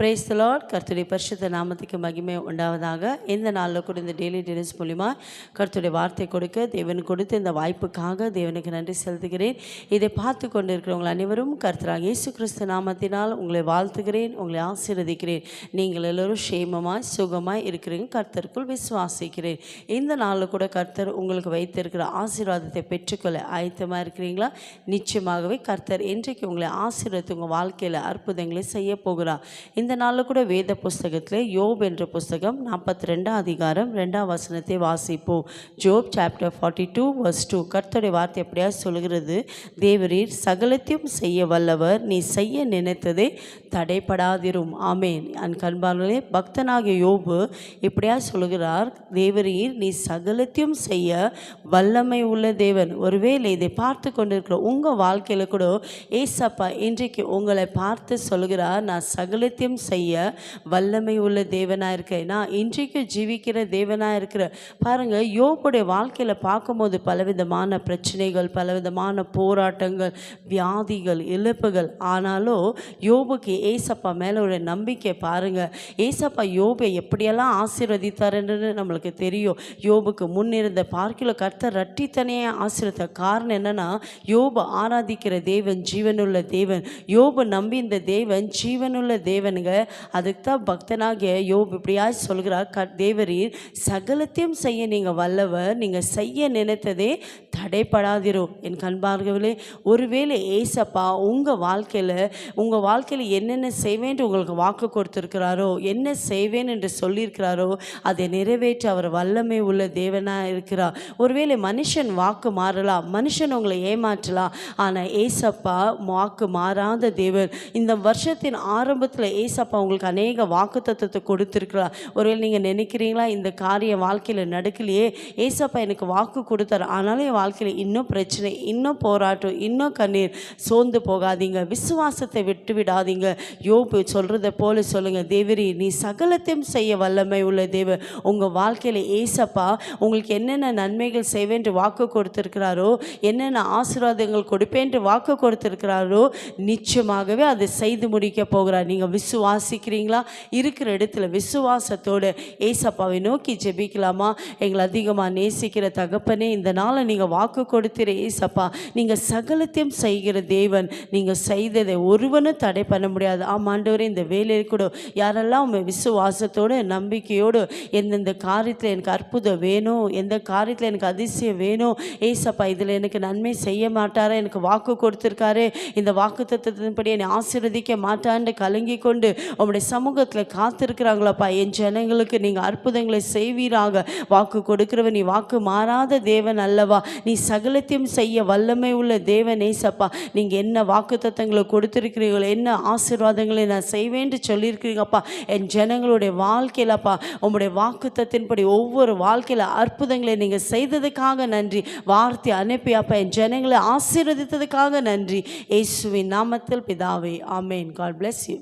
Price Lord கர்த்துடைய பரிசுத்த நாமத்துக்கு மகிமை உண்டாவதாக. இந்த நாளில் கூட இந்த டெய்லி டெலிஸ் மூலிமா கர்த்துடைய வார்த்தை கொடுக்க தேவன் கொடுத்த இந்த வாய்ப்புக்காக தேவனுக்கு நன்றி செலுத்துகிறேன். இதை பார்த்து கொண்டு இருக்கிறவங்க அனைவரும் கர்த்தராக இயேசு கிறிஸ்து நாமத்தினால் உங்களை வாழ்த்துகிறேன் உங்களை ஆசீர்வதிக்கிறேன். நீங்கள் எல்லோரும் சேமமாய் சுகமாய் இருக்கிறீங்க. கர்த்தருக்குள் விசுவாசிக்கிறேன். இந்த நாளில் கூட கர்த்தர் உங்களுக்கு வைத்திருக்கிற ஆசீர்வாதத்தை பெற்றுக்கொள்ள ஆயத்தமாக இருக்கிறீங்களா? நிச்சயமாகவே கர்த்தர் இன்றைக்கு உங்களை ஆசீர்வதித்து உங்கள் வாழ்க்கையில் அற்புதங்களை செய்ய போகிறார். இந்த நாளில் கூட வேத புஸ்தகத்தில் யோப் என்ற புஸ்தகம் நாற்பத்தி ரெண்டாம் அதிகாரம் ரெண்டாம் வசனத்தை வாசிப்போம். Job chapter forty two verse two கர்த்தருடைய வார்த்தை எப்படியா சொல்கிறது? தேவரீர் சகலத்தையும் செய்ய வல்லவர் நீ செய்ய நினைத்ததை தடைப்படாதிரும் ஆமேன். அன் கண்பாளே பக்தனாகிய யோபு இப்படியா சொல்கிறார்? தேவரீர் நீ சகலத்தையும் செய்ய வல்லமை உள்ள தேவன். ஒருவேளை இதை பார்த்து கொண்டிருக்கிற உங்கள் வாழ்க்கையில் கூட ஏசப்பா இன்றைக்கு உங்களை பார்த்து சொல்கிறார் நான் சகலத்தையும் செய்ய வல்லமை உள்ள தேவனாக இருக்கேன் நான் இன்றைக்கு ஜீவிக்கிற தேவனாக இருக்கிற பாருங்க யோபுடைய வாழ்க்கையில் பார்க்கும்போது பலவிதமான பிரச்சனைகள் பலவிதமான போராட்டங்கள் வியாதிகள் இழப்புகள். ஆனாலும் யோபுக்கு ஏசப்பா மேலே ஒரு நம்பிக்கை பாருங்கள் ஏசப்பா யோபை எப்படியெல்லாம் ஆசீர்வதித்தாருன்னு நம்மளுக்கு தெரியும். யோபுக்கு முன்னிருந்த கர்த்த ரட்டி ரட்டித்தனையே ஆசீர்வத்த காரணம் என்னென்னா யோபு ஆராதிக்கிற தேவன் ஜீவனுள்ள தேவன். யோபு நம்பி இந்த தேவன் ஜீவனுள்ள தேவனுங்க. அதுக்கு தான் பக்தனாகிய யோபு இப்படியா சொல்கிறார் க தேவரீர் சகலத்தையும் செய்ய நீங்கள் வல்லவர் நீங்கள் செய்ய நினைத்ததே தடைப்படாதிரும் என் கண்பார்களே ஒருவேளை ஏசப்பா உங்கள் வாழ்க்கையில் உங்கள் வாழ்க்கையில் என்னென்ன செய்வேன்ட்டு உங்களுக்கு வாக்கு கொடுத்துருக்கிறாரோ என்ன செய்வேன் என்று சொல்லியிருக்கிறாரோ அதை நிறைவேற்ற அவர் வல்லமை உள்ள தேவனாக இருக்கிறார். ஒருவேளை மனுஷன் வாக்கு மாறலாம் மனுஷன் உங்களை ஏமாற்றலாம் ஆனால் ஏசப்பா வாக்கு மாறாத தேவன். இந்த வருஷத்தின் ஆரம்பத்தில் ஏச ஏசப்பா உங்களுக்கு அநேக வாக்கு தத்துவத்தை கொடுத்துருக்கிறார். ஒருவேளை நீங்கள் நினைக்கிறீங்களா இந்த காரியம் வாழ்க்கையில் நடக்கலையே ஏசப்பா எனக்கு வாக்கு கொடுத்தார். ஆனாலும் என் வாழ்க்கையில் இன்னும் பிரச்சனை இன்னும் போராட்டம் இன்னும் கண்ணீர் சோர்ந்து போகாதீங்க. விசுவாசத்தை விட்டு விடாதீங்க. யோபு சொல்கிறத போல சொல்லுங்கள் தேவரி நீ சகலத்தையும் செய்ய வல்லமை உள்ள தேவ உங்கள் வாழ்க்கையில் ஏசப்பா உங்களுக்கு என்னென்ன நன்மைகள் செய்வேன் வாக்கு கொடுத்துருக்கிறாரோ என்னென்ன ஆசீர்வாதங்கள் கொடுப்பேன் வாக்கு கொடுத்துருக்கிறாரோ நிச்சயமாகவே அதை செய்து முடிக்க போகிறார். நீங்கள் விசுவாசிக்கிறீங்களா இருக்கிற இடத்துல விசுவாசத்தோடு ஏசப்பாவை நோக்கி ஜெபிக்கலாமா? எங்களை அதிகமாக நேசிக்கிற தகப்பனே இந்த நாளை நீங்கள் வாக்கு கொடுத்துற ஏசப்பா. நீங்கள் சகலத்தையும் செய்கிற தேவன். நீங்கள் செய்ததை ஒருவனும் தடை பண்ண முடியாது. ஆமாண்டவரே இந்த வேலையில் கூட யாரெல்லாம் உண்மை விசுவாசத்தோடு நம்பிக்கையோடு எந்தெந்த காரியத்தில் எனக்கு அற்புதம் வேணும் எந்த காரியத்தில் எனக்கு அதிசயம் வேணும் ஏசப்பா இதில் எனக்கு நன்மை செய்ய மாட்டாரா? எனக்கு வாக்கு கொடுத்துருக்காரு. இந்த வாக்கு தத்துவத்தின்படி என்னை ஆசீர்வதிக்க மாட்டான்னு கலங்கி கொண்டு உங்களுடைய சமூகத்தில் காத்திருக்கிறாங்களாப்பா. என் ஜனங்களுக்கு நீங்கள் அற்புதங்களை செய்வீராக. வாக்கு கொடுக்கிறவன் நீ வாக்கு மாறாத தேவன் அல்லவா? நீ சகலத்தையும் செய்ய வல்லமை உள்ள தேவன் ஏசப்பா. நீங்கள் என்ன வாக்கு தத்தங்களை கொடுத்துருக்கிறீங்களோ என்ன ஆசீர்வாதங்களை நான் செய்வேன்னு சொல்லியிருக்கிறீங்கப்பா. என் ஜனங்களுடைய வாழ்க்கையிலப்பா உங்களுடைய வாக்குத்தத்தின்படி ஒவ்வொரு வாழ்க்கையில் அற்புதங்களை நீங்கள் செய்ததுக்காக நன்றி. வார்த்தை அனுப்பி அப்பா என் ஜனங்களை ஆசீர்வதித்ததுக்காக நன்றி. இயேசுவின் நாமத்தில் பிதாவே ஆமேன். God bless you